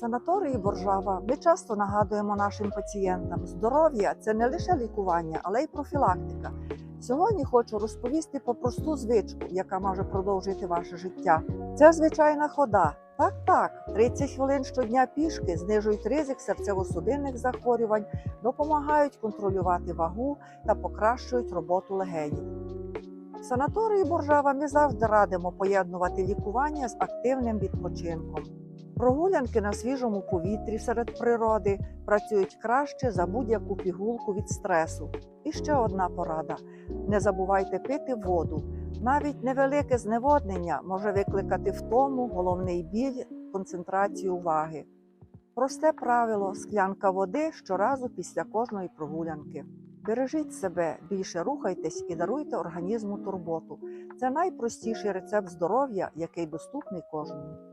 санаторії Боржава ми часто нагадуємо нашим пацієнтам, здоров'я це не лише лікування, але й профілактика. Сьогодні хочу розповісти про просту звичку, яка може продовжити ваше життя. Це звичайна хода. Так, так, 30 хвилин щодня пішки знижують ризик серцево-судинних захворювань, допомагають контролювати вагу та покращують роботу легенів. В санаторії Боржава ми завжди радимо поєднувати лікування з активним відпочинком. Прогулянки на свіжому повітрі серед природи працюють краще за будь-яку пігулку від стресу. І ще одна порада: не забувайте пити воду. Навіть невелике зневоднення може викликати втому, головний біль, концентрацію уваги. Просте правило склянка води щоразу після кожної прогулянки. Бережіть себе, більше рухайтесь і даруйте організму турботу. Це найпростіший рецепт здоров'я, який доступний кожному.